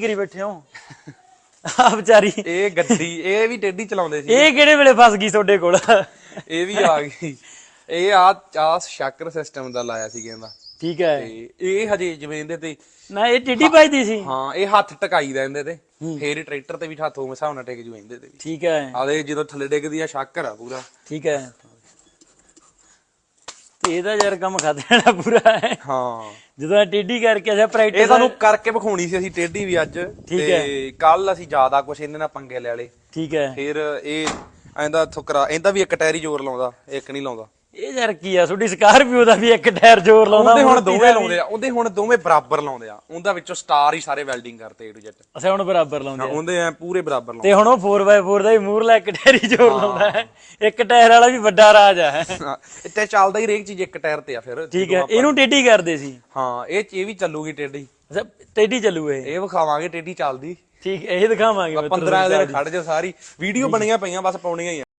ਕਰੀ ਬੈਠੇ ਹੋ। ਆ ਵਿਚਾਰੀ। ਇਹ ਗੱਡੀ ਇਹ ਵੀ ਟੇਢੀ ਚਲਾਉਂਦੇ ਸੀ। ਇਹ ਕਿਹੜੇ ਵੇਲੇ ਫਸ ਗਈ ਤੁਹਾਡੇ ਕੋਲ? ਇਹ ਵੀ ਆ ਗਈ। ਇਹ ਆ ਆ ਸ਼ਾਕਰ ਸਿਸਟਮ ਦਾ ਲਾਇਆ ਸੀ ਕਹਿੰਦਾ। ਠੀਕ ਹੈ। ਤੇ ਇਹ ਹਜੇ ਜਿਵੇਂ ਇਹਦੇ ਤੇ ਨਾ ਇਹ ਟਿੱਡੀ ਵੱਜਦੀ ਸੀ? ਹਾਂ ਇਹ ਹੱਥ ਟਕਾਈ ਦਾ ਇਹਦੇ ਤੇ। ਫੇਰ ਹੀ ਟਰੈਕਟਰ ਤੇ ਵੀ ਹੱਥ ਉਹ ਹਿਸਾਬ ਨਾਲ ਟਿਕ ਜੂ ਇਹਦੇ ਤੇ ਵੀ। ਠੀਕ ਹੈ। ਆਦੇ ਜਦੋਂ ਥੱਲੇ ਡਿੱਗਦੀ ਆ ਸ਼ਾਕਰ ਆ ਪੂਰਾ। ਠੀਕ ਹੈ। ਤੇ ਇਹਦਾ ਯਾਰ ਕੰਮ ਖਾਦਣਾ ਪੂਰਾ ਹੈ। ਹਾਂ। ਜਦੋਂ ਇਹ ਟਿੱਡੀ ਕਰਕੇ ਅਸਾਂ ਇਹ ਪ੍ਰੈਕਟਿਸ ਤੁਹਾਨੂੰ ਕਰਕੇ ਵਿਖਾਉਣੀ ਸੀ ਅਸੀਂ ਟੇਢੀ ਵੀ ਅੱਜ। ਠੀਕ ਤੇ ਕੱਲ ਅਸੀਂ ਜ਼ਿਆਦਾ ਕੁਝ ਇਹਦੇ ਨਾਲ ਪੰਗੇ ਲੈ ਲਏ। ਠੀਕ ਹੈ। ਫਿਰ ਇਹ ਐਂਦਾ ਥੁਕਰਾ ਇਹਦਾ ਵੀ ਇੱਕ ਟਾਇਰ ਜ਼ੋਰ ਲਾਉਂਦਾ ਇੱਕ ਨਹੀਂ ਲਾਉਂਦਾ। ਇਹ ਯਾਰ ਕੀ ਆ ਤੁਹਾਡੀ ਸਕਾਰਪੀਓ ਦਾ ਵੀ ਇੱਕ ਟਾਇਰ ਜ਼ੋਰ ਲਾਉਂਦਾ ਉਹਦੇ ਹੁਣ ਦੋਵੇਂ। ਲਾਉਂਦੇ ਆ ਉਹਦੇ ਹੁਣ ਦੋਵੇਂ ਬਰਾਬਰ ਲਾਉਂਦੇ ਆ। ਉਹਦਾ ਵਿੱਚੋਂ ਸਟਾਰ ਹੀ ਸਾਰੇ ਵੈਲਡਿੰਗ ਕਰਤੇ ਏ ਟੂ ਜ਼ੈਡ ਅੱਛਾ ਹੁਣ ਬਰਾਬਰ ਲਾਉਂਦੇ ਆ। ਉਹਦੇ ਐ ਪੂਰੇ ਬਰਾਬਰ ਲਾਉਂਦੇ ਤੇ ਹੁਣ ਉਹ 4x4 ਦਾ ਵੀ ਮੂਰਲਾ ਇੱਕ ਟਾਇਰ ਹੀ ਜ਼ੋਰ ਲਾਉਂਦਾ ਹੈ। ਇੱਕ ਟਾਇਰ ਵਾਲਾ ਵੀ ਵੱਡਾ ਰਾਜ ਆ। ਇੱਥੇ ਚੱਲਦਾ ਹੀ ਰੇਕ ਚੀਜ਼ ਇੱਕ ਟਾਇਰ ਤੇ ਆ ਫਿਰ ਠੀਕ ਹੈ ਇਹਨੂੰ ਟੇਢੀ ਕਰਦੇ ਸੀ। ਹਾਂ ਇਹ ਚ- ਇਹ ਵੀ ਚੱਲੂਗੀ ਟੇਢੀ। ਅੱਛਾ ਟੇਢੀ ਚੱਲੂ ਇਹ। ਇਹ ਵਿਖਾਵਾਂਗੇ ਟੇਢੀ ਚੱਲਦੀ। ਠੀਕ ਹੈ ਇਹ ਦਿਖਾਵਾਂਗੇ ਮਿੱਤਰੋ 15 ਦਿਨ ਖੜ ਜਾ ਸਾਰੀ। ਵੀਡੀਓ ਬਣੀਆਂ ਪਈਆਂ ਬਸ ਪਾਉਣੀਆਂ ਹੀ